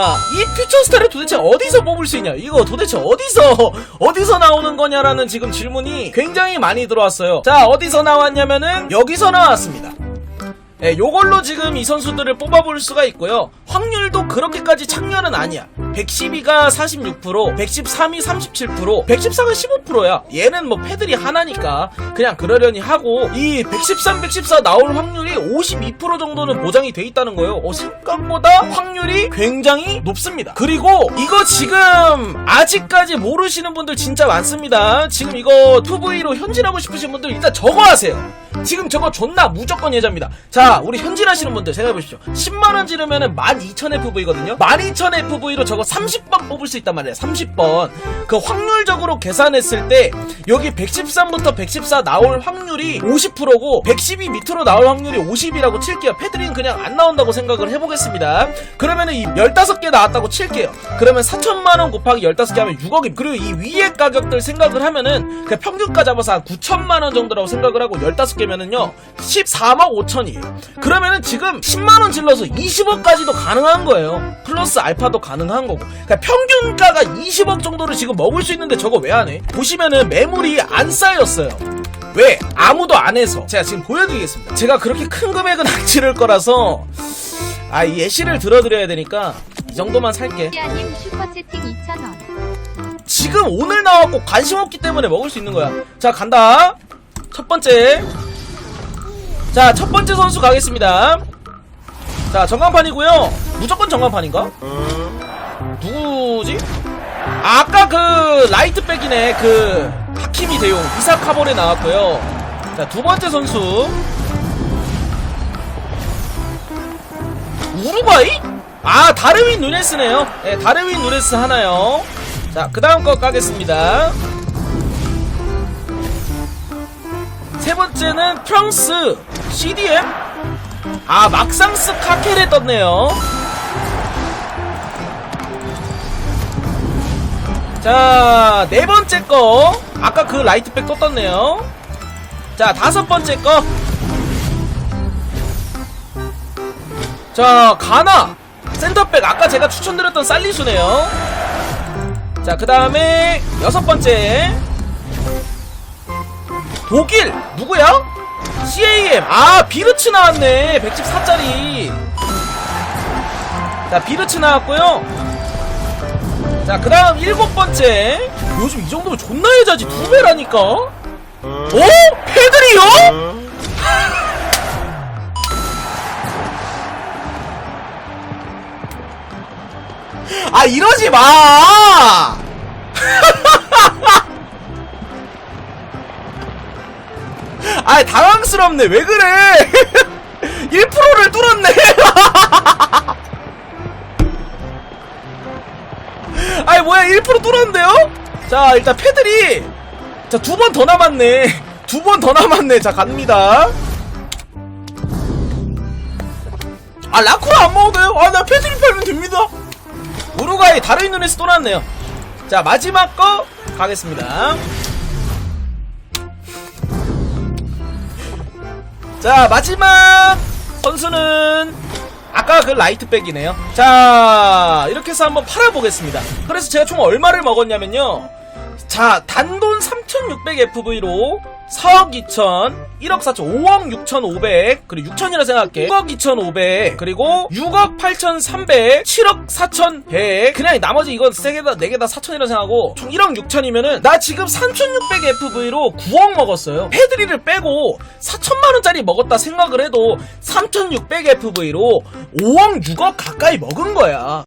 이 퓨처스타를 도대체 어디서 뽑을 수 있냐? 이거 도대체 어디서 어디서 나오는 거냐라는 지금 질문이 굉장히 많이 들어왔어요. 자 어디서 나왔냐면은 여기서 나왔습니다. 예, 요걸로 지금 이 선수들을 뽑아볼 수가 있고요. 확률도 그렇게까지 창렬은 아니야. 112가 46%, 113이 37%, 114가 15%야. 얘는 뭐 패들이 하나니까 그냥 그러려니 하고 이 113, 114 나올 확률이 52% 정도는 보장이 돼 있다는 거예요. 어, 생각보다 확률이 굉장히 높습니다. 그리고 이거 지금 아직까지 모르시는 분들 진짜 많습니다. 지금 이거 2V로 현질하고 싶으신 분들 일단 저거 하세요. 지금 저거 존나 무조건 예자입니다. 자, 우리 현질 하시는 분들 생각해보십시오. 10만원 지르면은 12,000FV거든요? 12,000FV로 저거 30번 뽑을 수 있단 말이에요. 30번. 그 확률적으로 계산했을 때, 여기 113부터 114 나올 확률이 50%고, 112 밑으로 나올 확률이 50이라고 칠게요. 패드린 그냥 안 나온다고 생각을 해보겠습니다. 그러면은 이 15개 나왔다고 칠게요. 그러면 4천만원 곱하기 15개 하면 6억입니다. 그리고 이 위에 가격들 생각을 하면은, 그 평균가 잡아서 한 9천만원 정도라고 생각을 하고 15개 면은요, 14만 5천이에요. 그러면은 지금 10만원 질러서 20억까지도 가능한 거예요. 플러스 알파도 가능한 거고. 그러니까 평균가가 20억 정도를 지금 먹을 수 있는데 저거 왜 안 해? 보시면은 매물이 안 쌓였어요. 왜? 아무도 안 해서. 제가 지금 보여드리겠습니다. 제가 그렇게 큰 금액은 안 치를 거라서, 아, 이 예시를 들어드려야 되니까, 이 정도만 살게. 시아님 슈퍼채팅 2,000원. 지금 오늘 나왔고 관심 없기 때문에 먹을 수 있는 거야. 자, 간다. 첫 번째. 자, 첫 번째 선수 가겠습니다. 자, 전광판이고요. 무조건 전광판인가? 누구지? 아, 아까 그 라이트백이네. 그 하키미 대용 이사 카볼에 나왔고요. 자, 두 번째 선수. 우루과이? 아, 다르윈 누네스네요. 네, 다르윈 누네스 하나요. 자, 그 다음 거 까겠습니다. 세 번째는 프랑스 CDM? 아, 막상스 카켈에 떴네요. 자, 네 번째 거. 아까 그 라이트백 또 떴네요. 자, 다섯 번째 거. 자, 가나. 센터백. 아까 제가 추천드렸던 살리수네요. 자, 그 다음에 여섯 번째. 독일! 누구야? CAM 아 비르츠 나왔네. 114짜리. 자 비르츠 나왔고요. 자 그 다음 일곱 번째. 요즘 이 정도면 존나 여자지. 두 배라니까. 어? 패들이요? 아 이러지 마 아 당황스럽네. 왜 그래? 1%를 뚫었네. 아이 뭐야 1% 뚫었는데요? 자 일단 패들이. 자 두 번 더 남았네. 두 번 더 남았네. 자 갑니다. 아 라쿠라 안 먹어도 돼요? 아나 패들이 팔면 됩니다. 우루과이 다른 눈에서 또 났네요. 자 마지막 거 가겠습니다 자 마지막 선수는 아까 그 라이트백이네요. 자 이렇게 해서 한번 팔아보겠습니다. 그래서 제가 총 얼마를 먹었냐면요 자 단돈 3600FV로 4억 2천 1억 4천 5억 6천500 그리고 6천이라 생각할게. 6억 2천500 그리고 6억 8천 300 7억 4천 100 그냥 나머지 이건 3개 다 4개 다 4천이라 생각하고 총 1억 6천이면은 나 지금 3600FV로 9억 먹었어요. 패드리를 빼고 4천만원짜리 먹었다 생각을 해도 3600FV로 5억 6억 가까이 먹은 거야